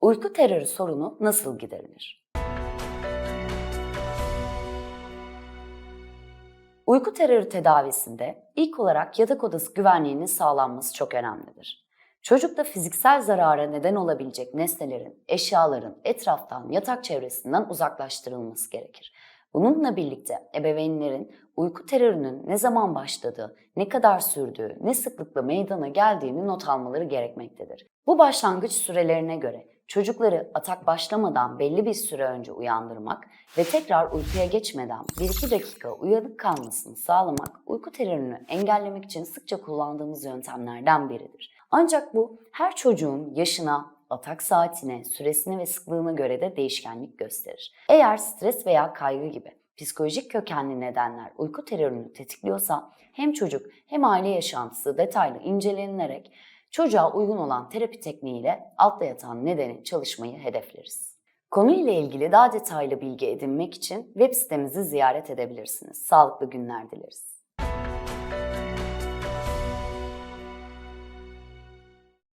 Uyku terörü sorunu nasıl giderilir? Uyku terörü tedavisinde ilk olarak yatak odası güvenliğinin sağlanması çok önemlidir. Çocukta fiziksel zarara neden olabilecek nesnelerin, eşyaların etraftan, yatak çevresinden uzaklaştırılması gerekir. Bununla birlikte ebeveynlerin uyku terörünün ne zaman başladığı, ne kadar sürdüğü, ne sıklıkla meydana geldiğini not almaları gerekmektedir. Bu başlangıç sürelerine göre çocukları atak başlamadan belli bir süre önce uyandırmak ve tekrar uykuya geçmeden 1-2 dakika uyanık kalmasını sağlamak uyku terörünü engellemek için sıkça kullandığımız yöntemlerden biridir. Ancak bu her çocuğun yaşına, atak saatine, süresine ve sıklığına göre de değişkenlik gösterir. Eğer stres veya kaygı gibi psikolojik kökenli nedenler uyku terörünü tetikliyorsa hem çocuk hem aile yaşantısı detaylı incelenerek çocuğa uygun olan terapi tekniğiyle altta yatan nedeni çalışmayı hedefleriz. Konuyla ilgili daha detaylı bilgi edinmek için web sitemizi ziyaret edebilirsiniz. Sağlıklı günler dileriz.